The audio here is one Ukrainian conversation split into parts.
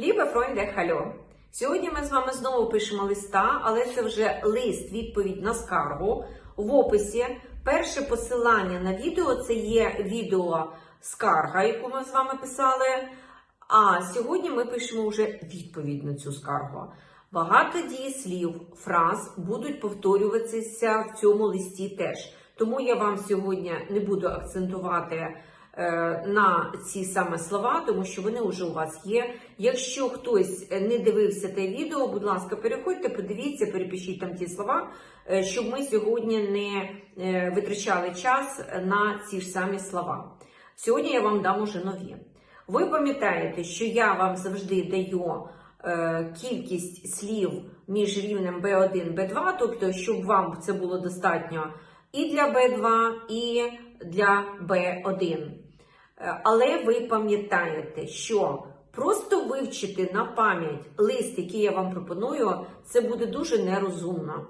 Лібе Фройнде, хальо! Сьогодні ми з вами знову пишемо листа, але це вже лист, відповідь на скаргу. В описі перше посилання на відео це є відео скарга, яку ми з вами писали. А сьогодні ми пишемо вже відповідь на цю скаргу. Багато дієслів, фраз будуть повторюватися в цьому листі теж. Тому я вам сьогодні не буду акцентувати на ці саме слова, тому що вони вже у вас є. Якщо хтось не дивився те відео, будь ласка, переходьте, подивіться, перепишіть там ті слова, е, щоб ми сьогодні не е, витрачали час на ці ж самі слова. Сьогодні я вам дам уже нові. Ви пам'ятаєте, що я вам завжди даю е, кількість слів між рівнем B1 B2, тобто, щоб вам це було достатньо і для B2, і для B1. Е, Але ви пам'ятаєте, що просто вивчити на пам'ять лист, який я вам пропоную, це буде дуже нерозумно.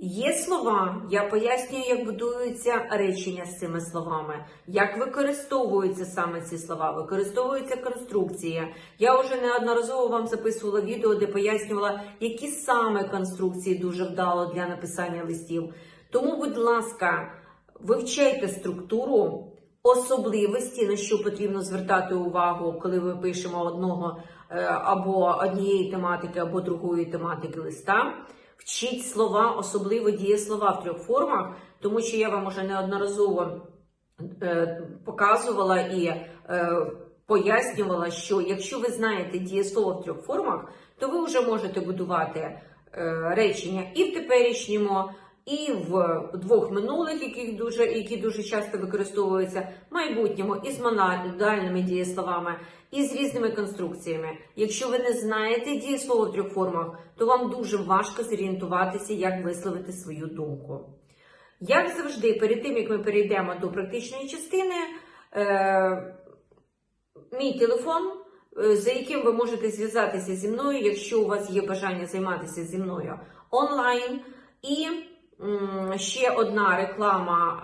Є слова, я пояснюю, як будуються речення з цими словами, як використовуються саме ці слова, використовуються конструкції. Я вже неодноразово вам записувала відео, де пояснювала, які саме конструкції дуже вдало для написання листів. Тому, будь ласка, вивчайте структуру, особливості, на що потрібно звертати увагу, коли ми пишемо одного е, або однієї тематики, або другої тематики листа. Вчіть слова, особливо дієслова в трьох формах, тому що я вам уже неодноразово е, показувала і е, пояснювала, що якщо ви знаєте дієслово в трьох формах, то ви вже можете будувати речення і в теперішньому, і в двох минулих, яких дуже, які дуже часто використовуються, майбутньому, і з монадальними дієсловами, і з різними конструкціями. Якщо ви не знаєте дієслово в трьох формах, то вам дуже важко зорієнтуватися, як висловити свою думку. Як завжди, перед тим як ми перейдемо до практичної частини, е, мій телефон, е, за яким ви можете зв'язатися зі мною, якщо у вас є бажання займатися зі мною онлайн. І ще одна реклама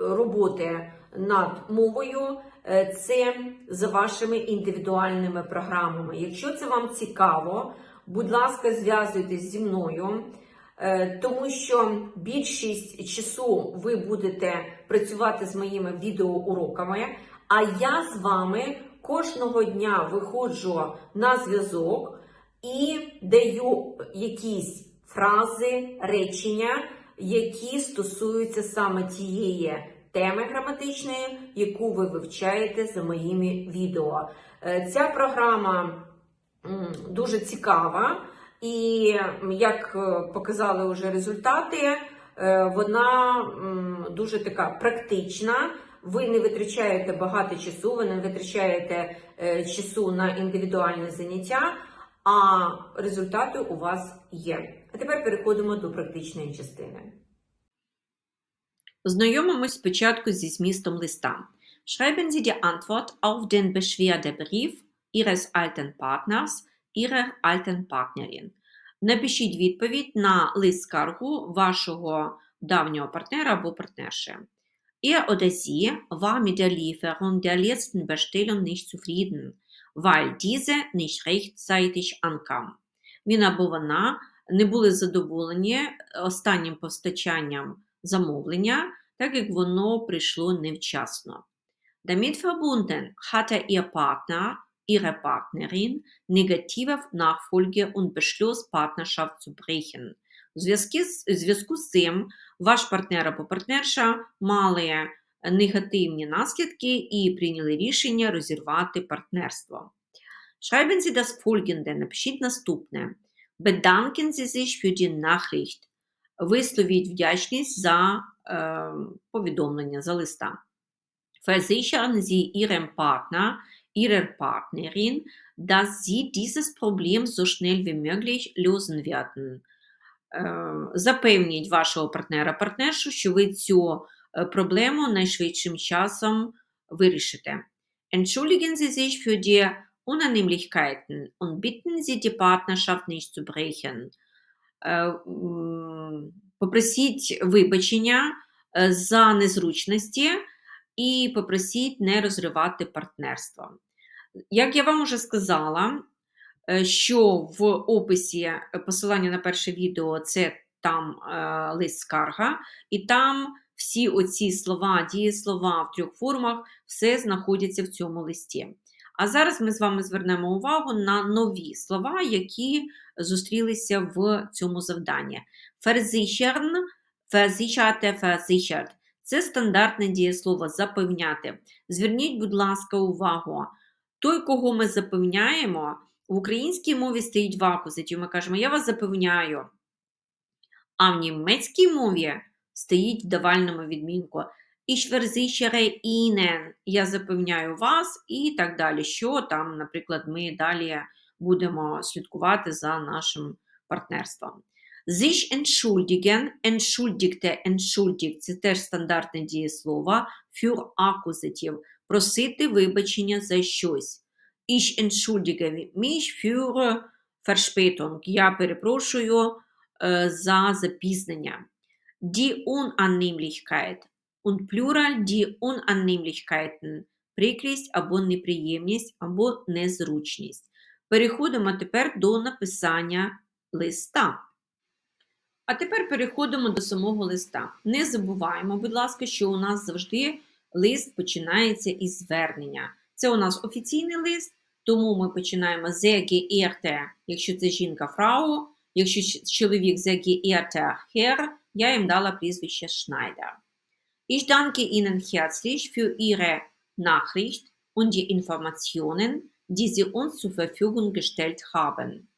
е, роботи над мовою. е, Це за вашими індивідуальними програмами. Якщо це вам цікаво, будь ласка, зв'язуйтесь зі мною. Е, Тому що більшість часу ви будете працювати з моїми відеоуроками, а я з вами кожного дня виходжу на зв'язок і даю якісь фрази, речення, які стосуються саме тієї теми граматичної, яку ви вивчаєте за моїми відео. Е, Ця програма дуже цікава. І як е, показали вже результати, е, вона дуже така практична. Ви не витрачаєте багато часу, ви не витрачаєте часу на індивідуальне заняття, а результати у вас є. А тепер переходимо до практичної частини. Знайомимось спочатку зі змістом листа. Schreiben Sie die Antwort auf den Beschwerdebrief Ihres alten Partners, Ihrer alten Partnerin. Напишіть відповідь на лист скаргу вашого давнього партнера або партнерши. Er oder sie war mit der Lieferung der letzten Bestellung nicht zufrieden, weil diese nicht rechtzeitig ankam. Він або вона не були задоволені останнім постачанням замовлення, так як воно прийшло невчасно. Damit verbunden hatte ihr Partner, ihre Partnerin negative Nachfolge und beschloss, Partnerschaft zu brechen. У зв'язку з цим ваш партнер або партнерша мали негативні наслідки і прийняли рішення розірвати партнерство. Schreiben Sie das folgende, напишіть наступне. Bedanken Sie sich für die Nachricht. Висловіть вдячність за е, повідомлення, за листа. Versichern Sie Ihrem Partner, Ihrer Partnerin, dass Sie dieses Problem so schnell wie möglich lösen werden. Е, Запевніть вашого партнера-партнершу, що ви цю е, проблему найшвидшим часом вирішите. Entschuldigen Sie sich für die Unannehmlichkeiten und bitten Sie die Partnerschaft nicht zu brechen. Попросіть вибачення за незручності і попросіть не розривати партнерство. Як я вам уже сказала, е, що в описі е, посилання на перше відео це там е, лист скарга, і там всі оці слова, дієслова в трьох формах, все знаходяться в цьому листі. А зараз ми з вами звернемо увагу на нові слова, які зустрілися в цьому завданні. Versichern, versicherte, versichert. Це стандартне дієслово запевняти. Зверніть, будь ласка, увагу. Той, кого ми запевняємо, в українській мові стоїть в акузаті. Ми кажемо, я вас запевняю. А в німецькій мові стоїть в давальному відмінку. Ich versichere Ihnen, я запевняю вас, і так далі. Що там, наприклад, ми далі будемо слідкувати за нашим партнерством. Sich entschuldigen, entschuldigte, entschuldigt – це теж стандартне дієслово für акузатив. Просити вибачення за щось. Ich entschuldige mich für Verspätung. Я перепрошую е, за запізнення. Die Unannehmlichkeit. Und Plural die Unannehmlichkeiten. Прикрість або неприємність, або незручність. Переходимо тепер до написання листа. А тепер переходимо до самого листа. Не забуваємо, будь ласка, що у нас завжди лист починається із звернення. Це у нас офіційний лист, тому ми починаємо з geehrte, якщо це жінка фрау, якщо чоловік з geehrte Herr, я їм дала прізвище Schneider. Ich danke Ihnen herzlich für Ihre Nachricht und die Informationen, die Sie uns zur Verfügung gestellt haben.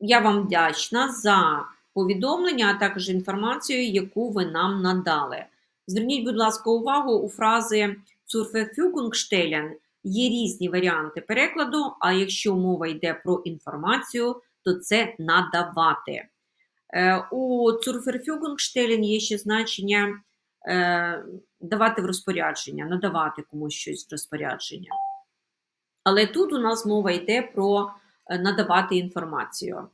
Я вам вдячна за повідомлення, а також інформацію, яку ви нам надали. Зверніть, будь ласка, увагу у фрази zur Verfügung stellen є різні варіанти перекладу, а якщо мова йде про інформацію, то це надавати. Е, У zur Verfügung stellen є ще значення давати в розпорядження, надавати комусь щось в розпорядження. Але тут у нас мова йде про е, надавати інформацію.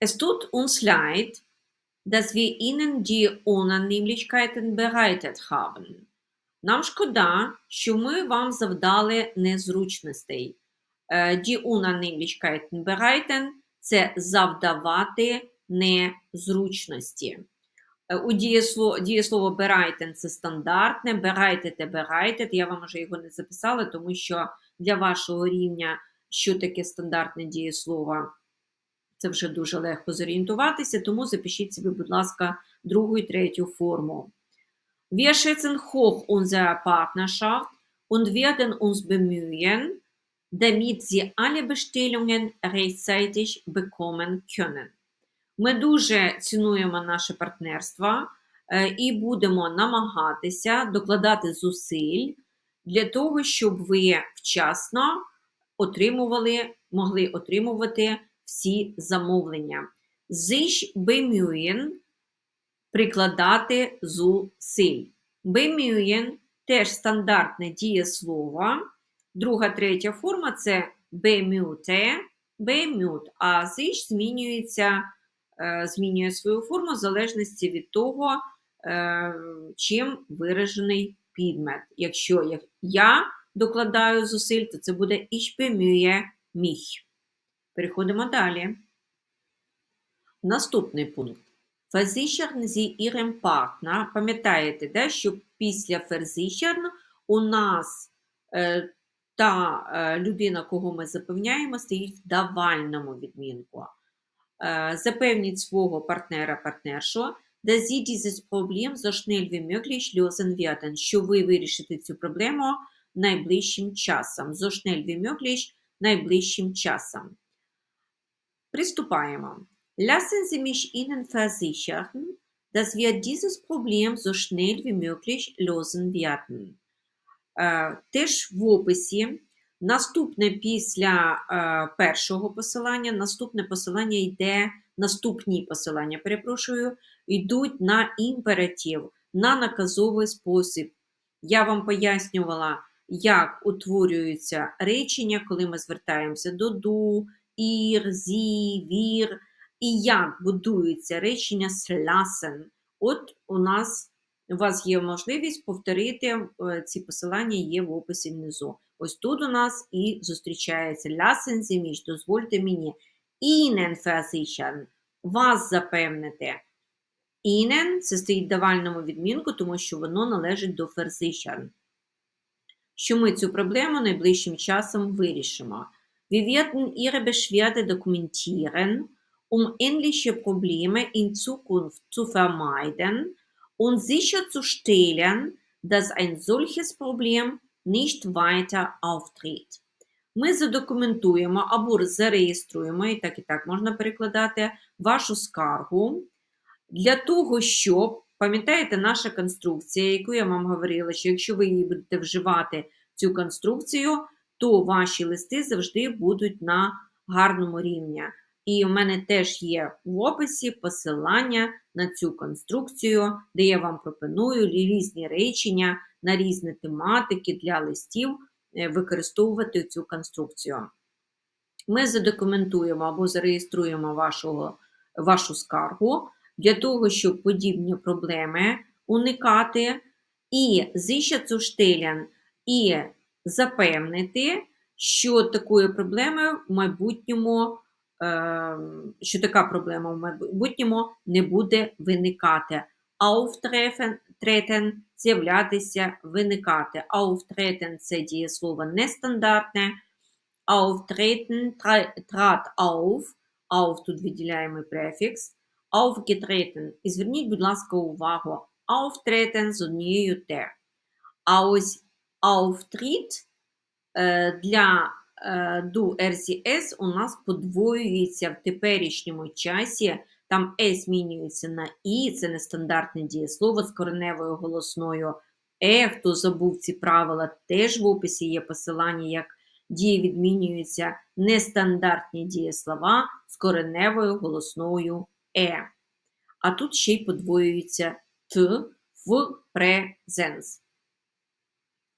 Es tut uns leid, dass wir Ihnen die Unannehmlichkeiten bereitet haben. Нам шкода, що ми вам завдали незручностей. Е, Die Unannehmlichkeiten bereiten – це завдавати незручності. Е, У дієслово, дієслово bereiten – це стандартне, bereitete, bereitet. Я вам вже його не записала, тому що для вашого рівня, що таке стандартне дієслово, це вже дуже легко зорієнтуватися, тому запишіть собі, будь ласка, другу і третю форму. Wir schätzen hoch unsere Partnerschaft und werden uns bemühen, damit Sie alle Bestellungen rechtzeitig bekommen können. Ми дуже цінуємо наше партнерство е, і будемо намагатися докладати зусиль для того, щоб ви вчасно отримували, могли отримувати всі замовлення. Sich bemühen – прикладати зусиль. Bemühen – теж стандартне дієслово. Друга, третя форма це bemühte, bemüht, а sich змінюється, змінює свою форму в залежності від того, е, чим виражений підмет. Якщо я- докладаю зусиль, то це буде ich bemühe. Переходимо далі. Наступний пункт. Versichern Sie Ihrem Partner. Пам'ятаєте, да, що після versichern у нас е, та е, людина, кого ми запевняємо, стоїть в давальному відмінку. Е, запевніть свого партнера-партнершу, dass Sie dieses Problem so schnell wie möglich lösen werden, що ви вирішите цю проблему найближчим часом. So schnell wie möglich – найближчим часом. Приступаємо. Lassen Sie mich Ihnen versichern, dass wir dieses Problem so schnell wie möglich lösen werden. Е, Теж в описі наступне після е, першого посилання, наступне посилання йде, наступні посилання, перепрошую, йдуть на імператив, на наказовий спосіб. Я вам пояснювала, як утворюються речення, коли ми звертаємося до ду, ір, зі, вір, і як будується речення slassen. От у нас у вас є можливість повторити е, ці посилання є в описі внизу. Ось тут у нас і зустрічається Lassen Sie mich, дозвольте мені. Ihnen versichern, вас запевнити. Ihnen – це стоїть давальному відмінку, тому що воно належить до versichern. Що ми цю проблему найближчим часом вирішимо. Wir werden Ihre Beschwerde dokumentieren, um ähnliche Probleme in Zukunft zu vermeiden und sicherzustellen, dass ein solches Problem nicht weiter auftritt. Ми задокументуємо або зареєструємо, і так і так можна перекладати, вашу скаргу для того, щоб, пам'ятаєте, наша конструкція, яку я вам говорила, що якщо ви її будете вживати цю конструкцію, то ваші листи завжди будуть на гарному рівні. І в мене теж є в описі посилання на цю конструкцію, де я вам пропоную різні речення на різні тематики для листів е, використовувати цю конструкцію. Ми задокументуємо або зареєструємо вашого, вашу скаргу для того, щоб подібні проблеми уникати, і sicherzustellen, і запевнити, що такої проблеми в майбутньому, е, що така проблема в майбутньому не буде виникати. Auftreten – з'являтися, виникати. Auftreten – це дієслово нестандартне. Auftreten – trat auf. Auf тут виділяємо префікс. Aufgetreten. І зверніть, будь ласка, увагу. Auftreten з однією Т. А ось Auftritt е, для е, RCS у нас подвоюється в теперішньому часі. Там S змінюється на І, це нестандартне дієслово з кореневою голосною Е. Хто забув ці правила, теж в описі є посилання, як дії відмінюються нестандартні дієслова з кореневою голосною Е. А тут ще й подвоюється Т в презенс.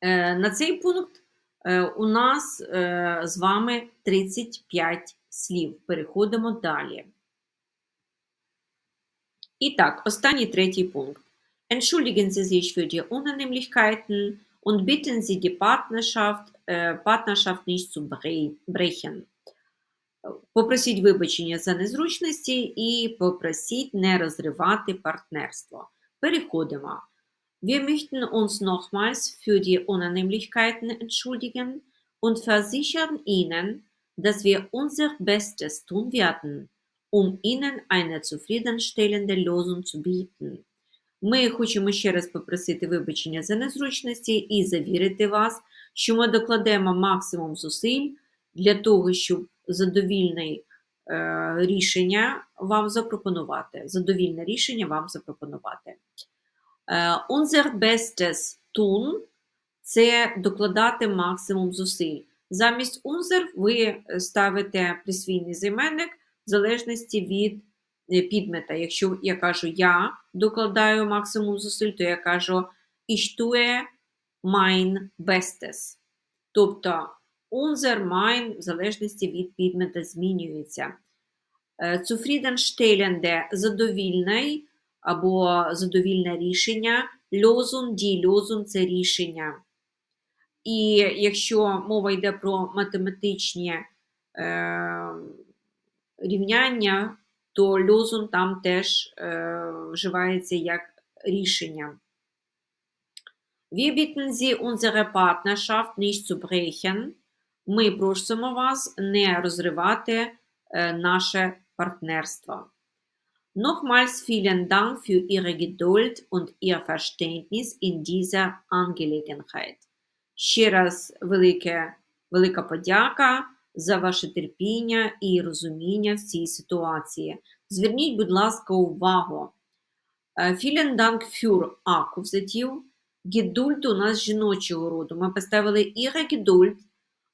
Е, На цей пункт е, у нас е, з вами 35 слів. Переходимо далі. І так, останній третій пункт. Entschuldigen Sie sich für die Unannehmlichkeiten und bitten Sie die Partnerschaft, äh, Partnerschaft nicht zu bre- brechen. Попросіть вибачення за незручності і попросіть не розривати партнерство. Переходимо. Wir möchten uns nochmals für die Unannehmlichkeiten entschuldigen und versichern Ihnen, dass wir unser Bestes tun werden, Um Ihnen eine zufriedenstellende Lösung zu bieten. Ми хочемо ще раз попросити вибачення за незручності і завірити вас, що ми докладемо максимум зусиль для того, щоб задовільне е, рішення вам запропонувати. Задовільне рішення вам запропонувати. Е, Unser Bestes tun – це докладати максимум зусиль. Замість unser ви ставите присвійний займенник в залежності від е, підмета. Якщо я кажу я докладаю максимум зусиль, то я кажу ich tue mein Bestes. Тобто unser, mein в залежності від підмета змінюється. Е, Zufriedenstellende – задовільний або задовільне рішення. Lösung, die Lösung – це рішення. І якщо мова йде про математичні е, рівняння, то Lösung там теж е, вживається як рішення. Wir bitten Sie, unsere Partnerschaft nicht zu brechen. Ми просимо вас не розривати е, наше партнерство. Nochmals vielen Dank für Ihre Geduld und Ihr Verständnis in dieser Angelegenheit. Ще раз велике, велика подяка за ваше терпіння і розуміння в цій ситуації. Зверніть, будь ласка, увагу. Е, Vielen Dank für акузатив. Geduld у нас жіночого роду. Ми поставили Ihre Geduld,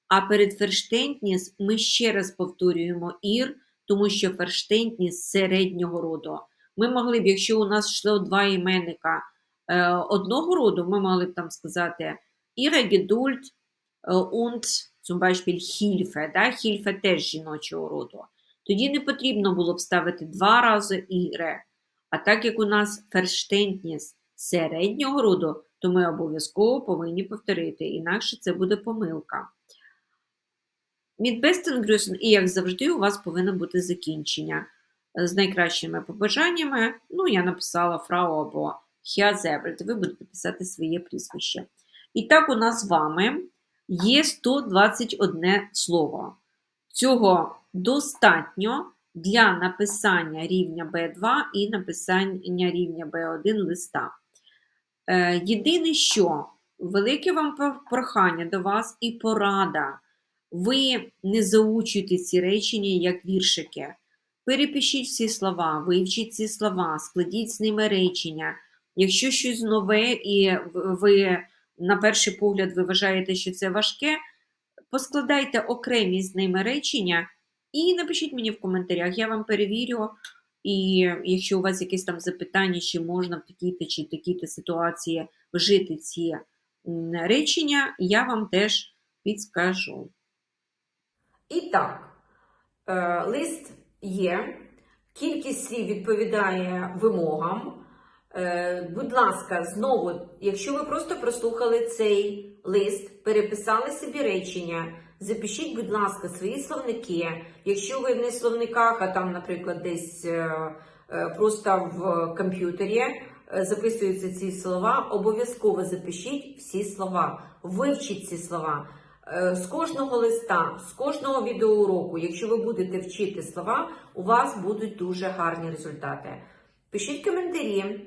а перед Verständnis ми ще раз повторюємо ір, тому що Verständnis середнього роду. Ми могли б, якщо у нас йшло два іменника е, одного роду, ми могли б там сказати Ihre Geduld е, und zum Beispiel Hilfe. Да? Hilfe теж жіночого роду. Тоді не потрібно було б ставити два рази Ihre. А так як у нас Verständnis середнього роду, то ми обов'язково повинні повторити, інакше це буде помилка. Grüßen, і як завжди, у вас повинно бути закінчення е, з найкращими побажаннями. Ну, я написала фрау або Herr ви будете писати своє прізвище. І так, у нас з вами є 121 слово. Цього достатньо для написання рівня B2 і написання рівня B1 листа. Е, Єдине, що велике вам прохання до вас і порада. Ви не заучуйте ці речення як віршики. Перепишіть всі слова, вивчіть ці слова, складіть з ними речення. Якщо щось нове і ви на перший погляд ви вважаєте, що це важке, поскладайте окремі з ними речення і напишіть мені в коментарях, я вам перевірю. І якщо у вас якісь там запитання, чи можна в такій-то чи такій-то ситуації вжити ці речення, я вам теж підскажу. І так, е, лист є, кількість слів відповідає вимогам. Е, Будь ласка, знову, якщо ви просто прослухали цей лист, переписали собі речення, запишіть, будь ласка, свої словники. Якщо ви не в словниках, а там, наприклад, десь е, е, просто в комп'ютері записуються ці слова, обов'язково запишіть всі слова, вивчіть ці слова. З кожного листа, з кожного відеоуроку, якщо ви будете вчити слова, у вас будуть дуже гарні результати. Пишіть коментарі,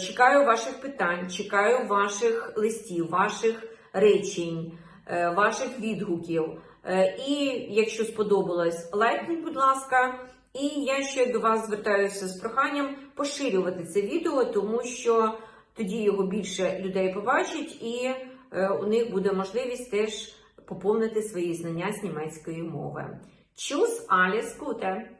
чекаю ваших питань, чекаю ваших листів, ваших речень, е, ваших відгуків. Е, І якщо сподобалось, лайкніть, будь ласка. І я ще до вас звертаюся з проханням поширювати це відео, тому що тоді його більше людей побачить, і е, у них буде можливість теж поповнити свої знання з німецької мови. Tschüss, alles Gute!